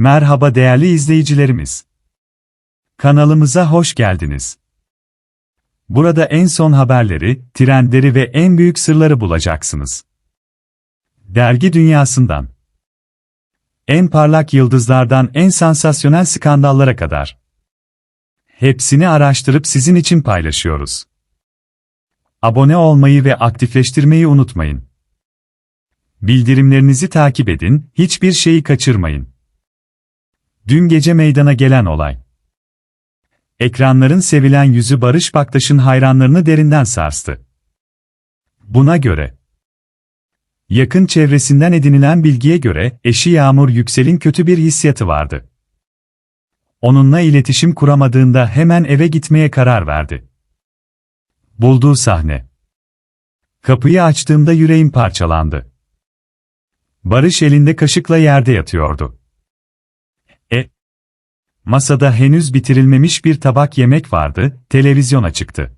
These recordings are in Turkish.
Merhaba değerli izleyicilerimiz. Kanalımıza hoş geldiniz. Burada en son haberleri, trendleri ve en büyük sırları bulacaksınız. Dergi dünyasından en parlak yıldızlardan en sansasyonel skandallara kadar. Hepsini araştırıp sizin için paylaşıyoruz. Abone olmayı ve aktifleştirmeyi unutmayın. Bildirimlerinizi takip edin, hiçbir şeyi kaçırmayın. Dün gece meydana gelen olay. Ekranların sevilen yüzü Barış Baktaş'ın hayranlarını derinden sarstı. Buna göre, yakın çevresinden edinilen bilgiye göre eşi Yağmur Yüksel'in kötü bir hissiyatı vardı. Onunla iletişim kuramadığında hemen eve gitmeye karar verdi. Bulduğu sahne. Kapıyı açtığımda yüreğim parçalandı. Barış elinde kaşıkla yerde yatıyordu. Masada henüz bitirilmemiş bir tabak yemek vardı, televizyon açıktı.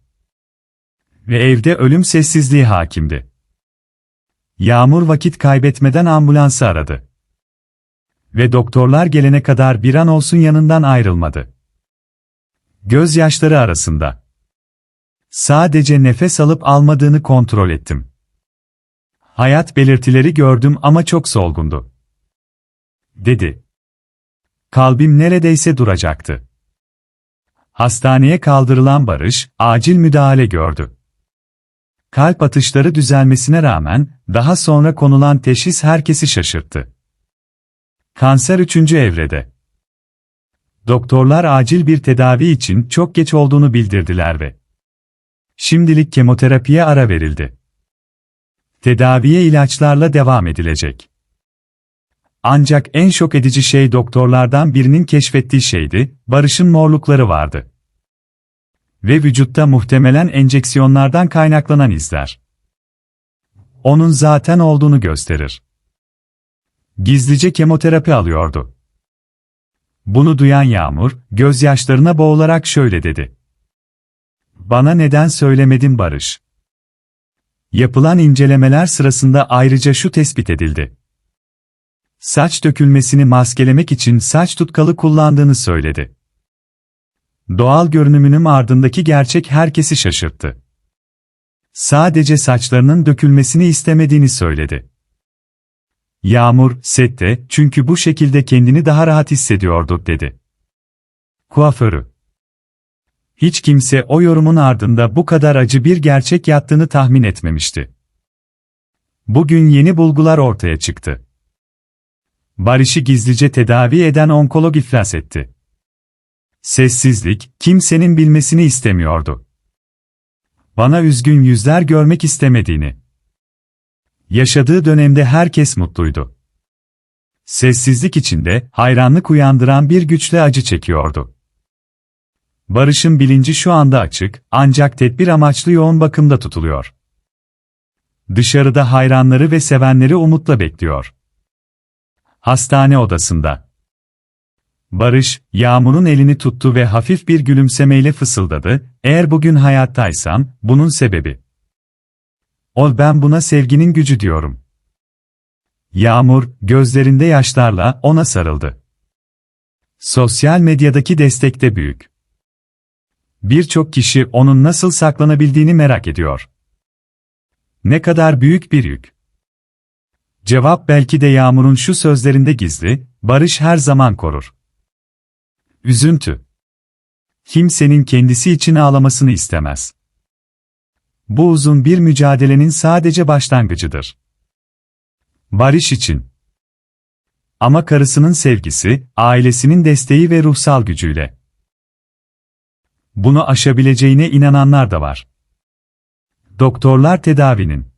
Ve evde ölüm sessizliği hakimdi. Yağmur vakit kaybetmeden ambulansı aradı. Ve doktorlar gelene kadar bir an olsun yanından ayrılmadı. Gözyaşları arasında. Sadece nefes alıp almadığını kontrol ettim. Hayat belirtileri gördüm ama çok solgundu. Dedi. Kalbim neredeyse duracaktı. Hastaneye kaldırılan Barış, acil müdahale gördü. Kalp atışları düzelmesine rağmen, daha sonra konulan teşhis herkesi şaşırttı. Kanser 3. evrede. Doktorlar acil bir tedavi için çok geç olduğunu bildirdiler ve şimdilik kemoterapiye ara verildi. Tedaviye ilaçlarla devam edilecek. Ancak en şok edici şey doktorlardan birinin keşfettiği şeydi, Barış'ın morlukları vardı. Ve vücutta muhtemelen enjeksiyonlardan kaynaklanan izler. Onun zaten olduğunu gösterir. Gizlice kemoterapi alıyordu. Bunu duyan Yağmur, gözyaşlarına boğularak şöyle dedi. Bana neden söylemedin Barış? Yapılan incelemeler sırasında ayrıca şu tespit edildi. Saç dökülmesini maskelemek için saç tutkalı kullandığını söyledi. Doğal görünümünün ardındaki gerçek herkesi şaşırttı. Sadece saçlarının dökülmesini istemediğini söyledi. Yağmur, sette, çünkü bu şekilde kendini daha rahat hissediyordu, dedi. Kuaförü. Hiç kimse o yorumun ardında bu kadar acı bir gerçek yattığını tahmin etmemişti. Bugün yeni bulgular ortaya çıktı. Barış'ı gizlice tedavi eden onkolog iflas etti. Sessizlik, kimsenin bilmesini istemiyordu. Bana üzgün yüzler görmek istemediğini. Yaşadığı dönemde herkes mutluydu. Sessizlik içinde, hayranlık uyandıran bir güçle acı çekiyordu. Barış'ın bilinci şu anda açık, ancak tedbir amaçlı yoğun bakımda tutuluyor. Dışarıda hayranları ve sevenleri umutla bekliyor. Hastane odasında. Barış, Yağmur'un elini tuttu ve hafif bir gülümsemeyle fısıldadı, eğer bugün hayattaysam, bunun sebebi. Ol ben buna sevginin gücü diyorum. Yağmur, gözlerinde yaşlarla ona sarıldı. Sosyal medyadaki destek de büyük. Birçok kişi onun nasıl saklanabildiğini merak ediyor. Ne kadar büyük bir yük. Cevap belki de Yağmur'un şu sözlerinde gizli, barış her zaman korur. Üzüntü. Kimsenin kendisi için ağlamasını istemez. Bu uzun bir mücadelenin sadece başlangıcıdır. Barış için. Ama karısının sevgisi, ailesinin desteği ve ruhsal gücüyle. Bunu aşabileceğine inananlar da var. Doktorlar tedavinin